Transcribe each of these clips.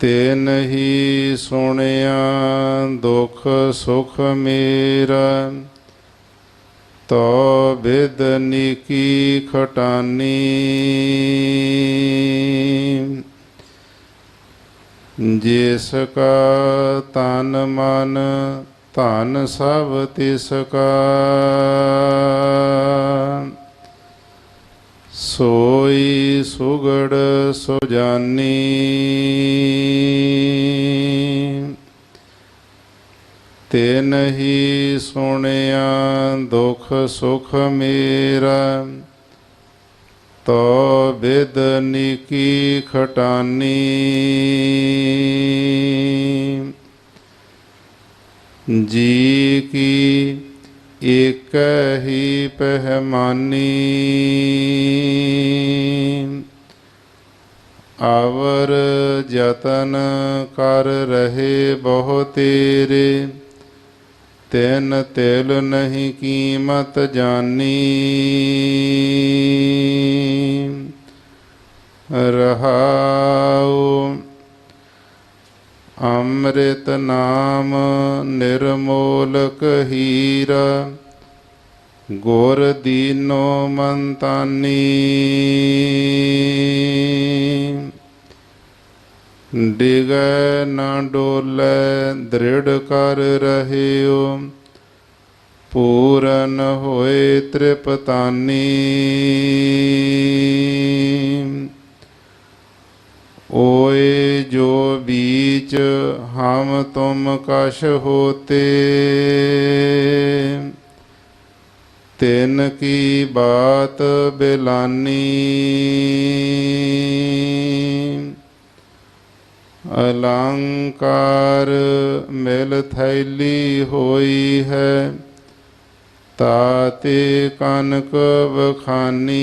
ਤੇ ਨਹੀਂ ਸੁਣਿਆ ਦੁਖ ਸੁਖ ਮੇਰਾ। ਤੋ ਬਿਦਨੀ ਕੀ ਖਟਾਨੀ। ਜਿਸ ਕਾ ਤਨ ਮਨ, ਧਨ ਸਭ ਤਿਸ ਕਾ। ਸੋਈ ਸੁਗੜ ਸੁਜਾਨੀ। ਤੇ ਨਹੀਂ ਸੁਣਿਆ ਦੁਖ ਸੁਖ ਮੇਰਾ, ਤੋ ਬਿਦਨੀ ਕੀ ਖਟਾਨੀ। ਜੀ ਕੀ ਇਕ ਹੀ ਪਹਿਮਾਨੀ। ਆਵਰ ਯਤਨ ਕਰ ਰਹੇ ਬਹੁ ਤੇਰੇ, ਤੈਨ ਤੇਲ ਨਹੀਂ ਕੀਮਤ ਜਾਨੀ। ਰਹਾਉ ਅੰਮ੍ਰਿਤ ਨਾਮ ਨਿਰਮੋਲਕ ਹੀਰਾ, ਗੁਰ ਦੀਨੋ ਮੰਤਾਨੀ। ਡਿਗੈ ਨਾ ਡੋਲੇ, ਦ੍ਰਿੜ ਕਰ ਰਹਿਓ, ਪੂਰਨ ਹੋਏ ਤ੍ਰਿਪਤਾਨੀ। ਓਏ ਜੋ ਵੀ ਬੀਚ ਹਮ ਤੁਮ ਕਛ ਹੋਤੇ। ਤਿਨ ਕੀ ਬਾਤ ਬਿਲਾਨੀ। ਅਲੰਕਾਰ ਮਿਲ ਥੈਲੀ ਹੋਈ ਹੈ, ਤਾਤੇ ਕਨਕ ਬਖਾਨੀ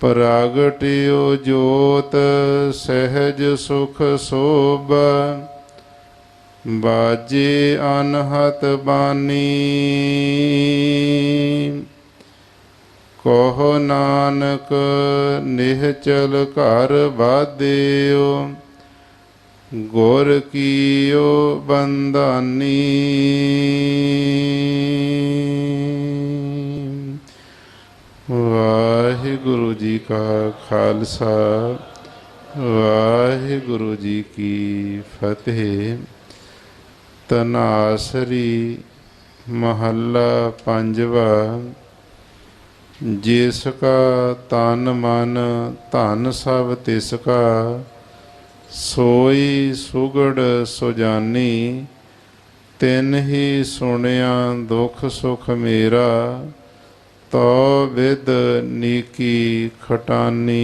ਪ੍ਰਗਟਿਓ ਜੋਤ ਸਹਿਜ ਸੁਖ ਸੋਭ ਬਾਜੇ ਅਨਹਤ ਬਾਨੀ। ਕਹੋ ਨਾਨਕ ਨਿਹਚਲ ਘਰ ਬਾਦਿਓ ਗੁਰ ਕੀਓ ਬੰਦਾਨੀ ਜੀ ਕਾ ਖਾਲਸਾ, ਵਾਹਿਗੁਰੂ ਜੀ ਕੀ ਫਤਿਹ। ਤਨਾਸਰੀ ਮਹੱਲਾ ਪੰਜਵਾ, ਜਿਸ ਕਾ ਤਨ ਮਨ ਧਨ ਸਭ ਤਿਸ ਕਾ, ਸੋਈ ਸੁਗੜ ਸੁਜਾਨੀ, ਤਿਨ ਹੀ ਸੁਣਿਆ ਦੁਖ ਸੁਖ ਮੇਰਾ। ਤੋ ਵਿਦ ਨੀਕੀ ਖਟਾਨੀ।